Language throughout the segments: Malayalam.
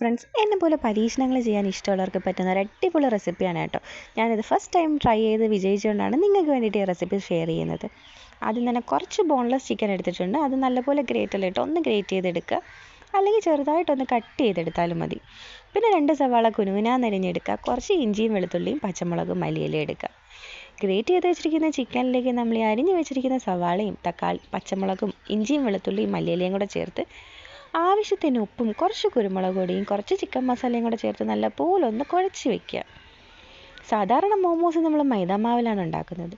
ഫ്രണ്ട്സ് എന്നെ പോലെ പരീക്ഷണങ്ങൾ ചെയ്യാൻ ഇഷ്ടമുള്ളവർക്ക് പറ്റുന്ന ഒരു അടിപൊളി റെസിപ്പിയാണ് കേട്ടോ. ഞാനിത് ഫസ്റ്റ് ടൈം ട്രൈ ചെയ്ത് വിജയിച്ചുകൊണ്ടാണ് നിങ്ങൾക്ക് വേണ്ടിയിട്ട് ഈ റെസിപ്പി ഷെയർ ചെയ്യുന്നത്. ആദ്യം തന്നെ കുറച്ച് ബോൺലെസ് ചിക്കൻ എടുത്തിട്ടുണ്ട്. അത് നല്ലപോലെ ഗ്രേറ്റ് അല്ല ഒന്ന് ഗ്രേറ്റ് ചെയ്തെടുക്കുക. അല്ലെങ്കിൽ ചെറുതായിട്ടൊന്ന് കട്ട് ചെയ്തെടുത്താലും മതി. പിന്നെ രണ്ട് സവാള കുനുകുനാന്നരിഞ്ഞെടുക്കുക കുറച്ച് ഇഞ്ചിയും വെളുത്തുള്ളിയും പച്ചമുളകും മല്ലിയിലയും എടുക്കുക. ഗ്രേറ്റ് ചെയ്ത് വെച്ചിരിക്കുന്ന ചിക്കനിലേക്ക് നമ്മൾ ഈ അരിഞ്ഞ് വെച്ചിരിക്കുന്ന സവാളയും തക്കാളി പച്ചമുളകും ഇഞ്ചിയും വെളുത്തുള്ളിയും മല്ലിയിലയും കൂടെ ചേർത്ത് ആവശ്യത്തിന് ഉപ്പും കുറച്ച് കുരുമുളക് പൊടിയും കുറച്ച് ചിക്കൻ മസാലയും കൂടെ ചേർത്ത് നല്ലപോലെ ഒന്ന് കുഴച്ച് വെക്കുക. സാധാരണ മോമോസ് നമ്മൾ മൈദാമാവിലാണ് ഉണ്ടാക്കുന്നത്.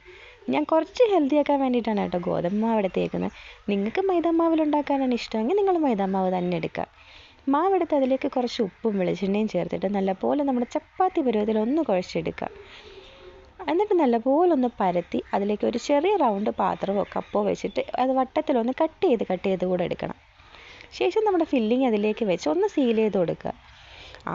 ഞാൻ കുറച്ച് ഹെൽത്തി ആക്കാൻ വേണ്ടിയിട്ടാണ് കേട്ടോ ഗോതമ്പ് മാവ് എടുത്തേക്കുന്നത്. നിങ്ങൾക്ക് മൈദാമാവിൽ ഉണ്ടാക്കാനാണ് ഇഷ്ടമെങ്കിൽ നിങ്ങൾ മൈദാമാവ് തന്നെ എടുക്കുക. മാവ് മാവെടുത്ത് അതിലേക്ക് കുറച്ച് ഉപ്പും വെളിച്ചെണ്ണയും ചേർത്തിട്ട് നല്ലപോലെ നമ്മുടെ ചപ്പാത്തി പരുവത്തിൽ ഒന്ന് കുഴച്ചെടുക്കുക. എന്നിട്ട് നല്ലപോലെ ഒന്ന് പരത്തി അതിലേക്ക് ഒരു ചെറിയ റൗണ്ട് പാത്രമോ കപ്പോ വെച്ചിട്ട് അത് വട്ടത്തിലൊന്ന് കട്ട് ചെയ്ത് കട്ട് ചെയ്ത് കൂടെ എടുക്കണം. ശേഷം നമ്മുടെ ഫില്ലിങ് അതിലേക്ക് വെച്ച് ഒന്ന് സീൽ ചെയ്ത് കൊടുക്കുക.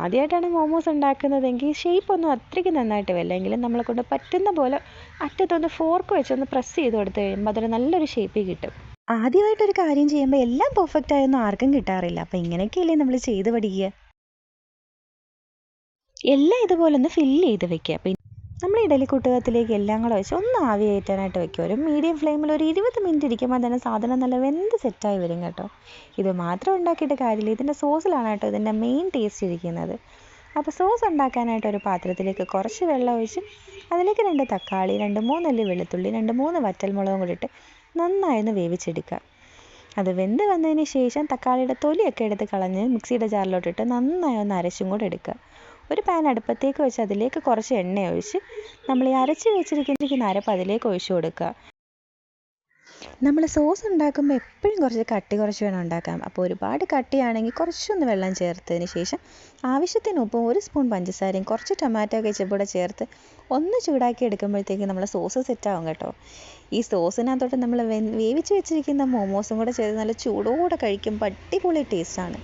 ആദ്യമായിട്ടാണ് മോമോസ് ഉണ്ടാക്കുന്നതെങ്കിൽ ഷേപ്പ് ഒന്നും അത്രയ്ക്ക് നന്നായിട്ട് വരില്ല. എങ്കിലും നമ്മളെ കൊണ്ട് പറ്റുന്ന പോലെ അറ്റത്തൊന്ന് ഫോർക്ക് വെച്ച് ഒന്ന് പ്രസ് ചെയ്ത് കൊടുത്തു കഴിയുമ്പോൾ അതൊരു നല്ലൊരു ഷേപ്പ് കിട്ടും. ആദ്യമായിട്ടൊരു കാര്യം ചെയ്യുമ്പോൾ എല്ലാം പെർഫെക്റ്റ് ആയൊന്നും ആർക്കും കിട്ടാറില്ല. അപ്പം ഇങ്ങനെയൊക്കെയല്ലേ നമ്മൾ ചെയ്ത് പഠിക്കുക? എല്ലാം ഇതുപോലെ ഒന്ന് ഫില്ല് ചെയ്ത് വെക്കുക. നമ്മൾ ഇഡലി കുട്ടുകത്തിലേക്ക് എല്ലാം കൂടെ വെച്ച് ഒന്ന് ആവി കയറ്റാനായിട്ട് വെക്കുക ഒരു മീഡിയം ഫ്ലെയിമിൽ ഒരു ഇരുപത് മിനിറ്റ് ഇരിക്കുമ്പോൾ തന്നെ സാധനം നല്ല വെന്ത് സെറ്റായി വരും കേട്ടോ. ഇത് മാത്രം ഉണ്ടാക്കിയിട്ട് കാര്യമില്ല. ഇതിന്റെ സോസിലാണ് കേട്ടോ ഇതിന്റെ മെയിൻ ടേസ്റ്റ് ഇരിക്കുന്നത്. അപ്പോൾ സോസ് ഉണ്ടാക്കാനായിട്ട് ഒരു പാത്രത്തിലേക്ക് കുറച്ച് വെള്ളം ഒഴിച്ച് അതിലേക്ക് രണ്ട് തക്കാളി രണ്ട് മൂന്നല്ലി വെളുത്തുള്ളി രണ്ട് മൂന്ന് വറ്റൽമുളകും കൂടി ഇട്ട് നന്നായി ഒന്ന് വേവിച്ചെടുക്കുക. അത് വെന്ത് വന്നതിന് ശേഷം തക്കാളിയുടെ തൊലിയൊക്കെ എടുത്ത് കളഞ്ഞ് മിക്സിയുടെ ജാറിലോട്ടിട്ട് നന്നായി ഒന്ന് അരച്ചും കൂടെ എടുക്കുക. ഒരു പാൻ അടുപ്പത്തേക്ക് വെച്ച് അതിലേക്ക് കുറച്ച് എണ്ണ ഒഴിച്ച് നമ്മൾ ഈ അരച്ച് വെച്ചിരിക്കുന്ന അരപ്പ് അതിലേക്ക് ഒഴിച്ചു കൊടുക്കുക. നമ്മൾ സോസ് ഉണ്ടാക്കുമ്പോൾ എപ്പോഴും കുറച്ച് കട്ടി കുറച്ച് വേണം ഉണ്ടാക്കാൻ. അപ്പോൾ ഒരുപാട് കട്ടിയാണെങ്കിൽ കുറച്ചൊന്ന് വെള്ളം ചേർത്തതിന് ശേഷം ആവശ്യത്തിന് ഉപ്പും ഒരു സ്പൂൺ പഞ്ചസാരയും കുറച്ച് ടൊമാറ്റോ കെച്ചപ്പ് കൂടെ ചേർത്ത് ഒന്ന് ചൂടാക്കി എടുക്കുമ്പോഴത്തേക്ക് നമ്മൾ സോസ് സെറ്റാവും കേട്ടോ. ഈ സോസിനകത്തോട്ട് നമ്മൾ വേവിച്ച് വെച്ചിരിക്കുന്ന മോമോസും കൂടെ ചേർത്ത് നല്ല ചൂടോടെ കഴിക്കുമ്പോൾ അടിപൊളി ടേസ്റ്റാണ്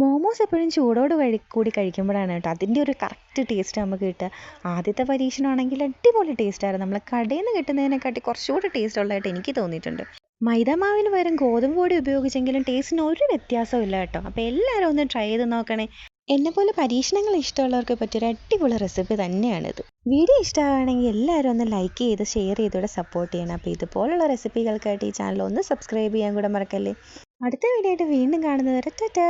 മോമോസ് എപ്പോഴും ചൂടോട് കഴി കൂടി കഴിക്കുമ്പോഴാണ് കേട്ടോ. അതിന്റെ ഒരു കറക്റ്റ് ടേസ്റ്റ് നമുക്ക് കിട്ടുക. ആദ്യത്തെ പരീക്ഷണമാണെങ്കിൽ അടിപൊളി ടേസ്റ്റായിരുന്നു നമ്മൾ കടയിൽ നിന്ന് കിട്ടുന്നതിനെക്കാട്ടി കുറച്ചുകൂടി ടേസ്റ്റ് ഉള്ളതായിട്ട് എനിക്ക് തോന്നിയിട്ടുണ്ട്. മൈദമാവിന് പകരം ഗോതമ്പ് പൊടി ഉപയോഗിച്ചെങ്കിലും ടേസ്റ്റിന് ഒരു വ്യത്യാസവും ഇല്ല കേട്ടോ. അപ്പോൾ എല്ലാവരും ഒന്ന് ട്രൈ ചെയ്ത് നോക്കണേ. എന്നെപ്പോലെ പരീക്ഷണങ്ങൾ ഇഷ്ടമുള്ളവർക്ക് പറ്റിയൊരു അടിപൊളി റെസിപ്പി തന്നെയാണിത്. വീഡിയോ ഇഷ്ടമാണെങ്കിൽ എല്ലാവരും ഒന്ന് ലൈക്ക് ചെയ്ത് ഷെയർ ചെയ്തൂടെ സപ്പോർട്ട് ചെയ്യണം. അപ്പോൾ ഇതുപോലുള്ള റെസിപ്പികൾക്കായിട്ട് ഈ ചാനൽ ഒന്ന് സബ്സ്ക്രൈബ് ചെയ്യാൻ കൂടെ മറക്കല്ലേ. അടുത്ത വീഡിയോ ആയിട്ട് വീണ്ടും കാണുന്നത് വരെ ടാറ്റാ.